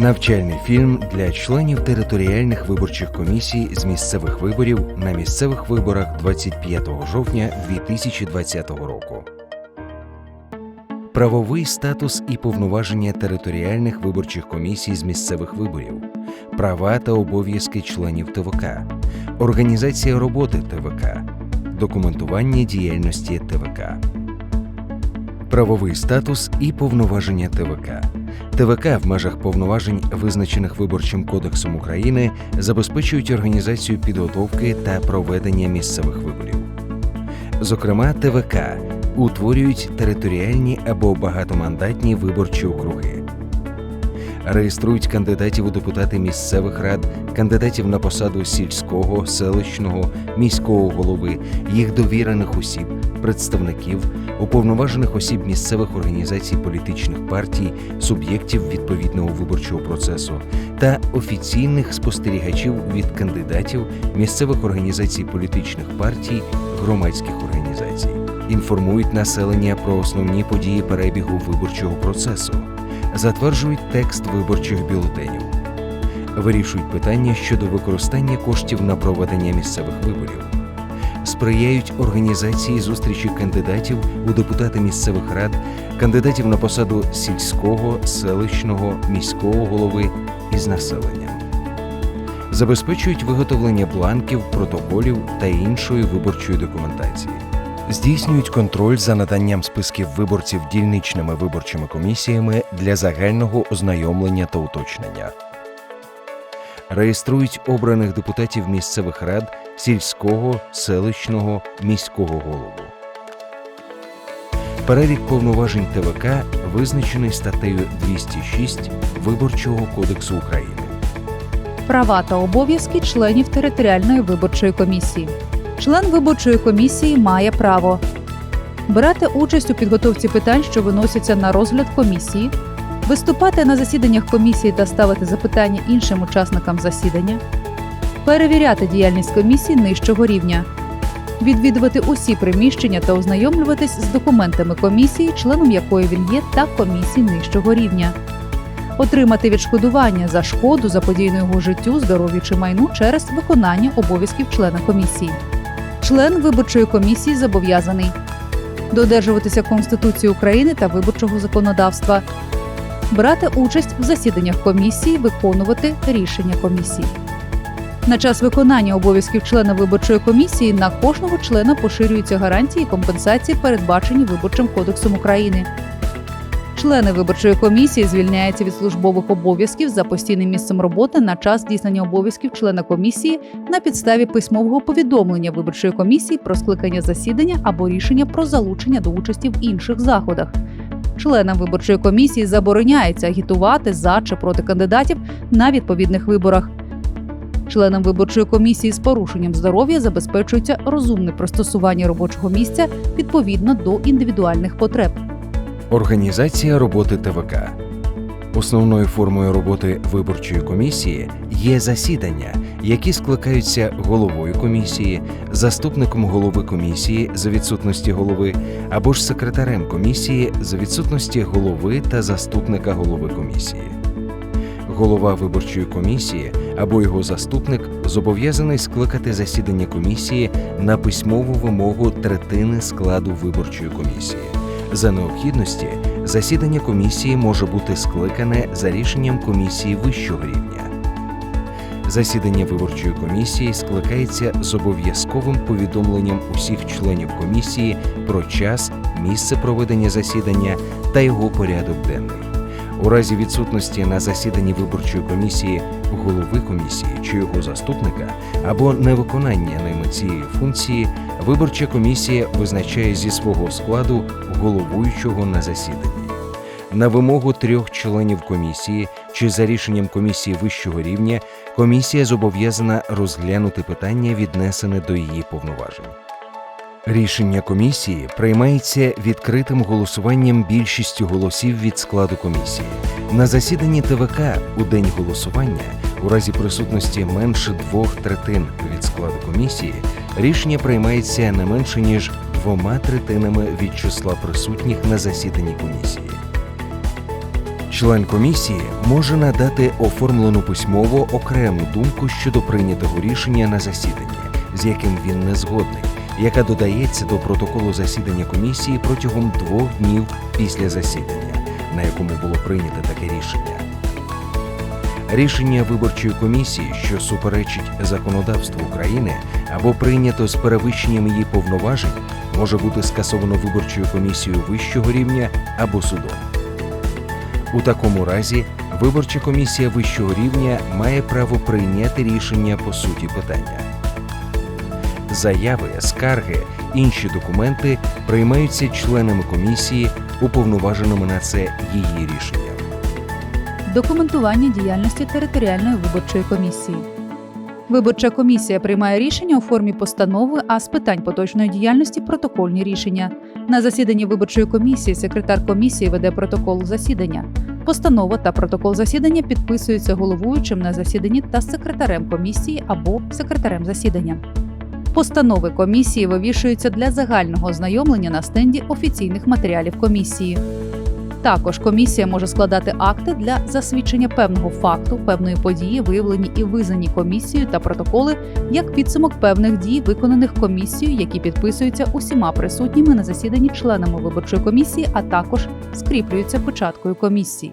Навчальний фільм для членів територіальних виборчих комісій з місцевих виборів на місцевих виборах 25 жовтня 2020 року. Правовий статус і повноваження територіальних виборчих комісій з місцевих виборів, права та обов'язки членів ТВК, організація роботи ТВК, документування діяльності ТВК. Правовий статус і повноваження ТВК. ТВК в межах повноважень, визначених Виборчим кодексом України, забезпечують організацію підготовки та проведення місцевих виборів. Зокрема, ТВК утворюють територіальні або багатомандатні виборчі округи, реєструють кандидатів у депутати місцевих рад, кандидатів на посаду сільського, селищного, міського голови, їх довірених осіб, представників, уповноважених осіб місцевих організацій політичних партій, суб'єктів відповідного виборчого процесу та офіційних спостерігачів від кандидатів місцевих організацій політичних партій, громадських організацій. Інформують населення про основні події перебігу виборчого процесу, затверджують текст виборчих бюлетенів, вирішують питання щодо використання коштів на проведення місцевих виборів, сприяють організації зустрічі кандидатів у депутати місцевих рад, кандидатів на посаду сільського, селищного, міського голови із населенням. Забезпечують виготовлення бланків, протоколів та іншої виборчої документації. Здійснюють контроль за наданням списків виборців дільничними виборчими комісіями для загального ознайомлення та уточнення. Реєструють обраних депутатів місцевих рад сільського, селищного, міського голову. Перелік повноважень ТВК визначений статтею 206 Виборчого кодексу України. Права та обов'язки членів територіальної виборчої комісії. Член виборчої комісії має право брати участь у підготовці питань, що виносяться на розгляд комісії, виступати на засіданнях комісії та ставити запитання іншим учасникам засідання, перевіряти діяльність комісії нижчого рівня, відвідувати усі приміщення та ознайомлюватись з документами комісії, членом якої він є, та комісій нижчого рівня отримати відшкодування за шкоду заподіяну його життю, здоров'ю чи майну через виконання обов'язків члена комісії. Член виборчої комісії зобов'язаний додержуватися Конституції України та виборчого законодавства, брати участь в засіданнях комісії, виконувати рішення комісії. На час виконання обов'язків члена виборчої комісії на кожного члена поширюються гарантії і компенсації, передбачені Виборчим кодексом України. Члени виборчої комісії звільняються від службових обов'язків за постійним місцем роботи на час здійснення обов'язків члена комісії на підставі письмового повідомлення виборчої комісії про скликання засідання або рішення про залучення до участі в інших заходах. Членам виборчої комісії забороняється агітувати за чи проти кандидатів на відповідних виборах. Членам виборчої комісії з порушенням здоров'я забезпечується розумне пристосування робочого місця відповідно до індивідуальних потреб. Організація роботи ТВК. Основною формою роботи виборчої комісії є засідання, які скликаються головою комісії, заступником голови комісії за відсутності голови або ж секретарем комісії за відсутності голови та заступника голови комісії. Голова виборчої комісії або його заступник зобов'язаний скликати засідання комісії на письмову вимогу третини складу виборчої комісії. За необхідності засідання комісії може бути скликане за рішенням комісії вищого рівня. Засідання виборчої комісії скликається з обов'язковим повідомленням усіх членів комісії про час, місце проведення засідання та його порядок денний. У разі відсутності на засіданні виборчої комісії голови комісії чи його заступника або невиконання ними цієї функції, виборча комісія визначає зі свого складу головуючого на засіданні. На вимогу трьох членів комісії чи за рішенням комісії вищого рівня комісія зобов'язана розглянути питання, віднесене до її повноважень. Рішення комісії приймається відкритим голосуванням більшістю голосів від складу комісії. На засіданні ТВК у день голосування, у разі присутності менше двох третин від складу комісії, рішення приймається не менше ніж двома третинами від числа присутніх на засіданні комісії. Член комісії може надати оформлену письмово окрему думку щодо прийнятого рішення на засіданні, з яким він не згодний, яка додається до протоколу засідання комісії протягом двох днів після засідання, на якому було прийнято таке рішення. Рішення виборчої комісії, що суперечить законодавству України або прийнято з перевищенням її повноважень, може бути скасовано виборчою комісією вищого рівня або судом. У такому разі виборча комісія вищого рівня має право прийняти рішення по суті питання. Заяви, скарги, інші документи приймаються членами комісії, уповноваженими на це її рішенням. Документування діяльності територіальної виборчої комісії. Виборча комісія приймає рішення у формі постанови, а з питань поточної діяльності протокольні рішення. На засіданні виборчої комісії секретар комісії веде протокол засідання. Постанова та протокол засідання підписуються головуючим на засіданні та секретарем комісії або секретарем засідання. Постанови комісії вивішуються для загального ознайомлення на стенді офіційних матеріалів комісії. Також комісія може складати акти для засвідчення певного факту, певної події, виявлені і визнані комісією та протоколи як підсумок певних дій, виконаних комісією, які підписуються усіма присутніми на засіданні членами виборчої комісії, а також скріплюються початкою комісії.